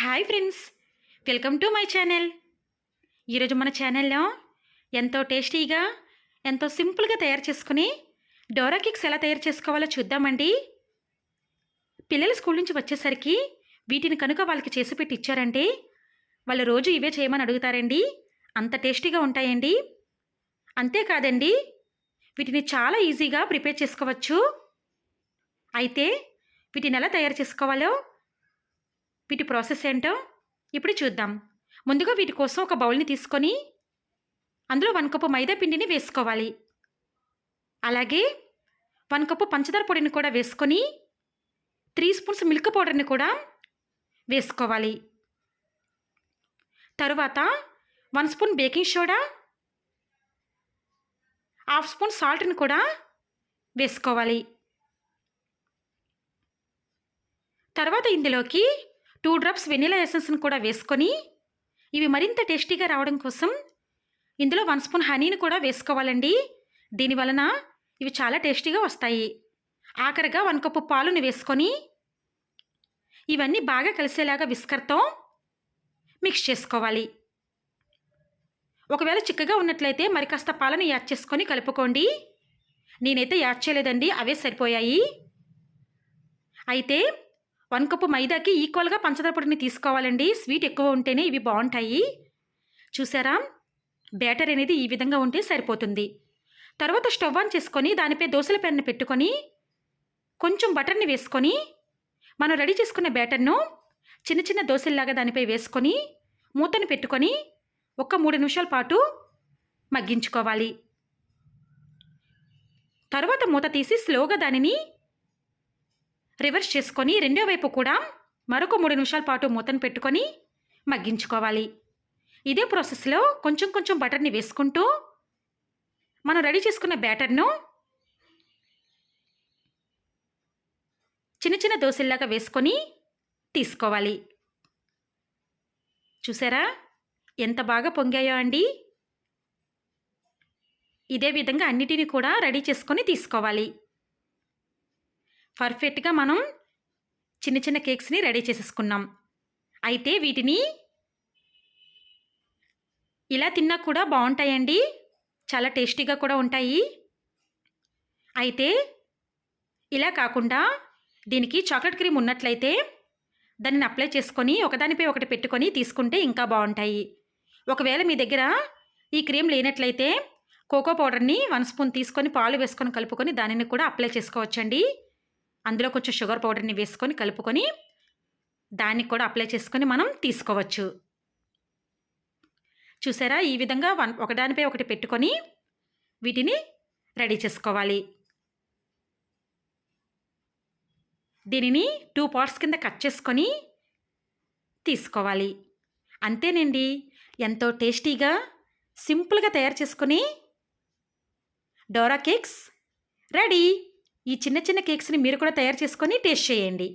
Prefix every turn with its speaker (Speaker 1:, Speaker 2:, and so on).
Speaker 1: Hi friends. Welcome to my channel. ఈరోజు మన ఛానల్లో ఎంతో టేస్టీగా ఎంతో సింపుల్గా తయారు చేసుకుని డోరా కేక్స్ ఎలా తయారు చేసుకోవాలో చూద్దామండి. పిల్లలు స్కూల్ నుంచి వచ్చేసరికి వీటిని కనుక వాళ్ళకి చేసి పెట్టి ఇచ్చారంటే వాళ్ళు రోజు ఇవే చేయమని అడుగుతారండి. అంత టేస్టీగా ఉంటాయండి. అంతేకాదండి వీటిని చాలా ఈజీగా ప్రిపేర్ చేసుకోవచ్చు. అయితే వీటిని ఎలా తయారు చేసుకోవాలో వీటి ప్రాసెస్ ఏంటో ఇప్పుడు చూద్దాం. ముందుగా వీటి కోసం ఒక బౌల్ని తీసుకొని అందులో వన్ కప్పు మైదా పిండిని వేసుకోవాలి. అలాగే వన్ కప్పు పంచదార పొడిని కూడా వేసుకొని త్రీ స్పూన్స్ మిల్క్ పౌడర్ని కూడా వేసుకోవాలి. తరువాత one spoon baking soda half spoon సాల్ట్ని కూడా వేసుకోవాలి. తర్వాత ఇందులోకి టూ డ్రాప్స్ వెనిలా ఎసెన్స్ని కూడా వేసుకొని ఇవి మరింత టేస్టీగా రావడం కోసం ఇందులో వన్ స్పూన్ హనీని కూడా వేసుకోవాలండి. దీని వలన ఇవి చాలా టేస్టీగా వస్తాయి. ఆఖరిగా వన్ కప్పు పాలుని వేసుకొని ఇవన్నీ బాగా కలిసేలాగా విస్కర్తో మిక్స్ చేసుకోవాలి. ఒకవేళ చిక్కగా ఉన్నట్లయితే మరి కాస్త పాలను యాడ్ చేసుకొని కలుపుకోండి. నేనైతే యాడ్ చేయలేదండి అవే సరిపోయాయి. అయితే వన్ కప్పు మైదాకి ఈక్వల్గా పంచదార పొడిని తీసుకోవాలండి. స్వీట్ ఎక్కువ ఉంటేనే ఇవి బాగుంటాయి. చూసారా? బ్యాటర్ అనేది ఈ విధంగా ఉంటే సరిపోతుంది. తర్వాత స్టవ్ ఆన్ చేసుకొని దానిపై దోశల పెన్ను పెట్టుకొని కొంచెం బటర్ని వేసుకొని మనం రెడీ చేసుకున్న బ్యాటర్ను చిన్న చిన్న దోశల్లాగా దానిపై వేసుకొని మూతను పెట్టుకొని ఒక మూడు నిమిషాల పాటు మగ్గించుకోవాలి. తర్వాత మూత తీసి స్లోగా దానిని రివర్స్ చేసుకొని రెండో వైపు కూడా మరొక మూడు నిమిషాల పాటు మూతను పెట్టుకొని మగ్గించుకోవాలి. ఇదే ప్రాసెస్లో కొంచెం కొంచెం బటర్ని వేసుకుంటూ మనం రెడీ చేసుకున్న బ్యాటర్ను చిన్న చిన్న దోశల్లాగా వేసుకొని తీసుకోవాలి. చూసారా? ఎంత బాగా పొంగాయో అండి. ఇదే విధంగా అన్నిటినీ కూడా రెడీ చేసుకొని తీసుకోవాలి. పర్ఫెక్ట్గా మనం చిన్న చిన్న కేక్స్ని రెడీ చేసేసుకున్నాం. అయితే వీటిని ఇలా తిన్నా కూడా బాగుంటాయండి. చాలా టేస్టీగా కూడా ఉంటాయి. అయితే ఇలా కాకుండా దీనికి చాక్లెట్ క్రీమ్ ఉన్నట్లయితే దానిని అప్లై చేసుకొని ఒకదానిపై ఒకటి పెట్టుకొని తీసుకుంటే ఇంకా బాగుంటాయి. ఒకవేళ మీ దగ్గర ఈ క్రీమ్ లేనట్లయితే కోకో పౌడర్ని వన్ స్పూన్ తీసుకొని పాలు వేసుకొని కలుపుకొని దానిని కూడా అప్లై చేసుకోవచ్చండి. అందులో కొంచెం షుగర్ పౌడర్ని వేసుకొని కలుపుకొని దాన్ని కూడా అప్లై చేసుకొని మనం తీసుకోవచ్చు. చూసారా? ఈ విధంగా వన్ ఒకదానిపై ఒకటి పెట్టుకొని వీటిని రెడీ చేసుకోవాలి. దీనిని టూ పార్ట్స్ కింద కట్ చేసుకొని తీసుకోవాలి. అంతేనండి. ఎంతో టేస్టీగా సింపుల్గా తయారు చేసుకుని డోరా కేక్స్ రెడీ. ఈ చిన్న చిన్న కేక్స్ని మీరు కూడా తయారు చేసుకొని టేస్ట్ చేయండి.